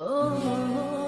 তোর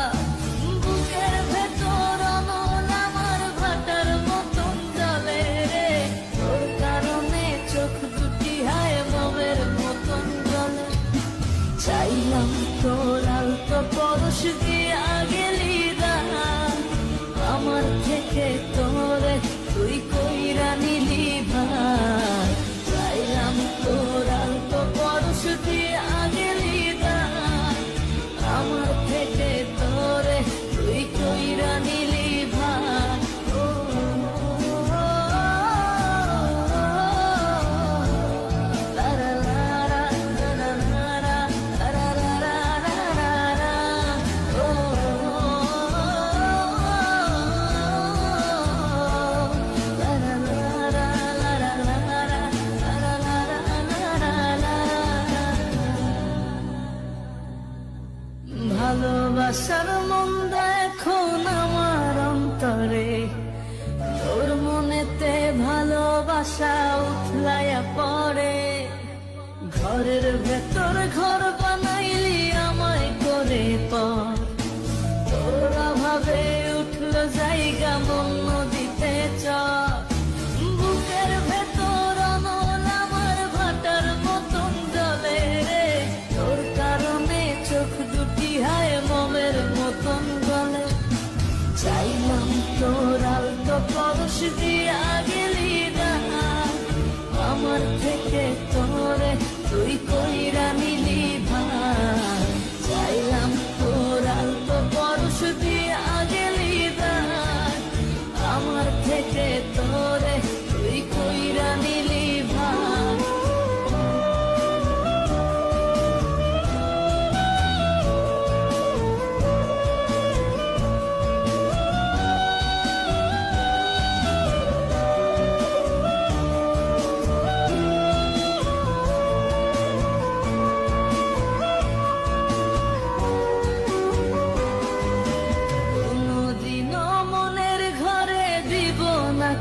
disappear মন্দ এখন আমার অন্তরে। তোর মনেতে ভালোবাসা উথলাইয়া পড়ে। ঘরের ভেতর ঘর বানাইলি আমায় করে পর। তোর অভাবে উঠল জায়গা মন আমার থেকে তোরে তুই কইরা নিলি।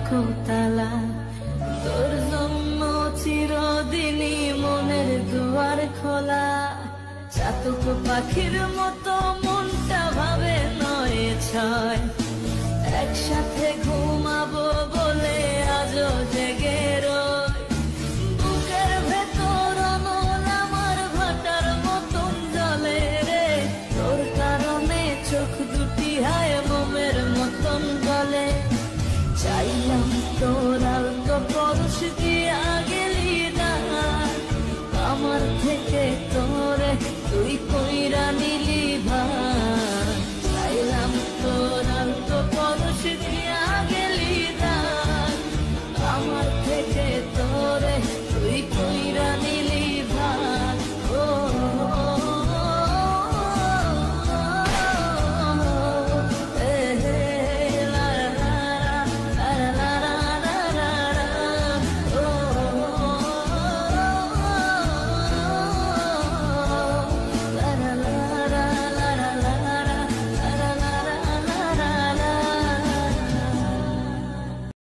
কোতালা। তোর জন্য চিরদিনই মনের দুয়ার খোলা। চাতক পাখির মতো মনটা ভাবে নয় ছয়। একসাথে ঘুম